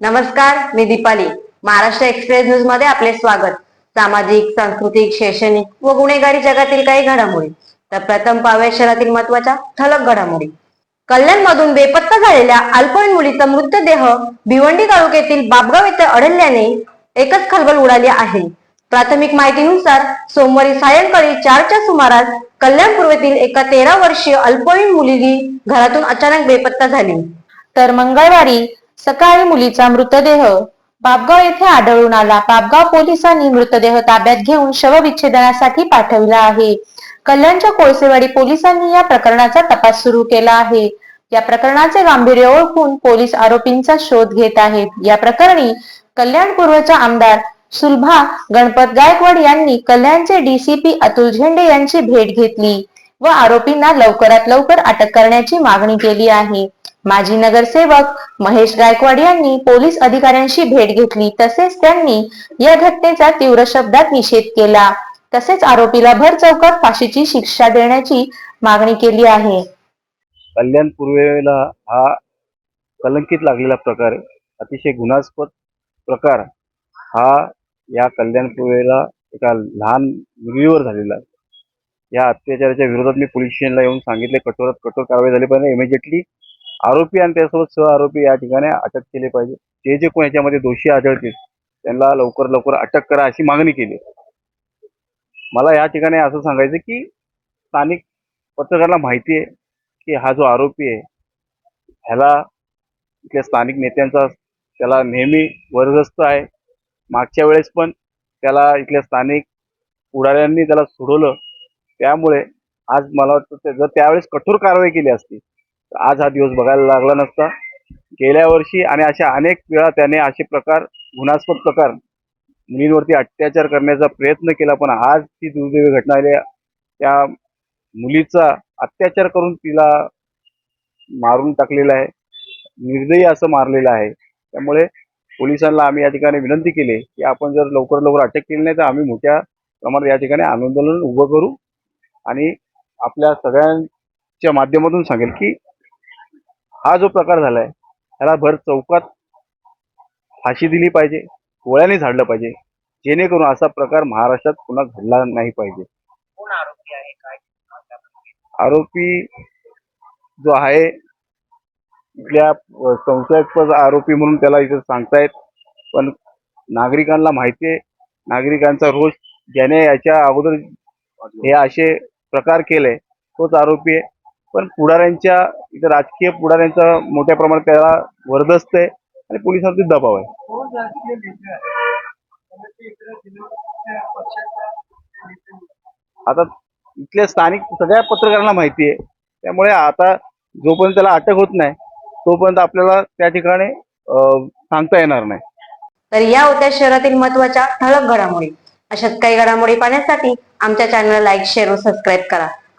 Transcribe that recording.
नमस्कार मी दीपाली. महाराष्ट्र एक्सप्रेस न्यूजमध्ये आपले स्वागत. सामाजिक सांस्कृतिक शैक्षणिक व गुन्हेगारी जगातील काही घडामोडी. तर प्रथम पाहूया शहरातील महत्त्वाच्या ठळक घडामोडी. कल्याण मधून बेपत्ता झालेल्या अल्पवयीन मुलीचा मृतदेह भिवंडी तालुक्यातील बाबगाव येथे आढळल्याने एकच खलबल उडाली आहे. प्राथमिक माहितीनुसार सोमवारी सायंकाळी चारच्या सुमारास कल्याण पूर्वेतील एका तेरा वर्षीय अल्पवयीन मुलगी घरातून अचानक बेपत्ता झाली. तर मंगळवारी सकाळी मुलीचा मृतदेह. बापगाव येथे आढळून आला. बापगाव पोलिसांनी मृतदेह ताब्यात घेऊन शवविच्छेदनासाठी पाठविला आहे. कल्याणच्या कोळसेवाडी पोलिसांनी या प्रकरणाचा तपास सुरू केला आहे. या प्रकरणाचे गांभीर्य ओळखून पोलीस आरोपींचा शोध घेत आहेत. या प्रकरणी कल्याण पूर्वच्या आमदार सुलभा गणपत गायकवाड यांनी कल्याणचे डीसीपी अतुल झेंडे यांची भेट घेतली व आरोपींना लवकरात लवकर अटक करण्याची मागणी केली आहे. माजी नगरसेवक महेश गायकवाड यांनी पोलीस अधिकाऱ्यांशी भेट घेतली. तसेच त्यांनी या घटनेचा तीव्र शब्दात निषेध केला. तसेच आरोपीला भर चौकात फाशीची शिक्षा देण्याची मागणी केली आहे. कल्याण पूर्वेला हा कलंकित लागलेला प्रकार अतिशय गुन्हास्पद प्रकार हा या कल्याण पूर्वेला एका लहान मुलीवर झालेला. या अत्याचाराच्या विरोधात मी पोलीस स्टेशनला येऊन सांगितले कठोरात कठोर कारवाई झाली पण इमिजिएटली आरोपी आणि त्यासोबत सह आरोपी या ठिकाणी अटक केले पाहिजे. जे जे कोण याच्यामध्ये दोषी आढळतील त्यांना लवकर लवकर अटक करा अशी मागणी केली. मला या ठिकाणी असं सांगायचं की स्थानिक पत्रकाराला माहिती आहे की हा जो आरोपी आहे ह्याला इथल्या स्थानिक नेत्यांचा त्याला नेहमी वरदस्त आहे. मागच्या वेळेस पण त्याला इथल्या स्थानिक पुढाऱ्यांनी त्याला सोडवलं. त्यामुळे आज मला वाटतं जर त्यावेळेस कठोर कारवाई केली असती आज हा दिवस बघायला लागला नसता. गेल्या वर्षी आणि अशा अनेक वेळा त्याने असे प्रकार गुन्हास्पद प्रकार मुलींवरती अत्याचार करण्याचा प्रयत्न केला पण आज ती दुर्दैवी घटना आली त्या मुलीचा अत्याचार करून तिला मारून टाकलेला आहे. निर्दयी असं मारलेलं आहे. त्यामुळे पोलिसांना आम्ही या ठिकाणी विनंती केली की आपण जर लवकर लवकर अटक केली नाही तर आम्ही मोठ्या प्रमाणात या ठिकाणी आंदोलन उभं करू आणि आपल्या सगळ्यांच्या माध्यमातून सांगेल की हा जो प्रकार झालाय त्याला भर चौकात फाशी दिली पाहिजे गोळ्याने झाडलं पाहिजे. जेणेकरून असा प्रकार महाराष्ट्रात पुन्हा घडला नाही पाहिजे. कोण आरोपी आहे? काय आरोपी जो आहे इथल्या संशयास्पद आरोपी म्हणून त्याला इथे सांगतायत. पण नागरिकांना माहिती आहे नागरिकांचा रोष ज्याने याच्या अगोदर हे असे प्रकार केले तोच आरोपी आहे. पण पुढाऱ्यांच्या इथे राजकीय पुढाऱ्यांचा मोठ्या प्रमाणात त्याला वरदस्त आहे आणि पोलिसांवरती दबाव आहे. म्हणून. आता इथल्या स्थानिक सगळ्या पत्रकारांना माहिती आहे. त्यामुळे आता जोपर्यंत त्याला अटक होत नाही तोपर्यंत आपल्याला त्या ठिकाणी सांगता येणार नाही. तर या होत्या शहरातील महत्त्वाच्या ठळक घडामोडी. अशाच काही घडामोडी पाहण्यासाठी आमच्या चॅनलला लाईक शेअर व सबस्क्राईब करा.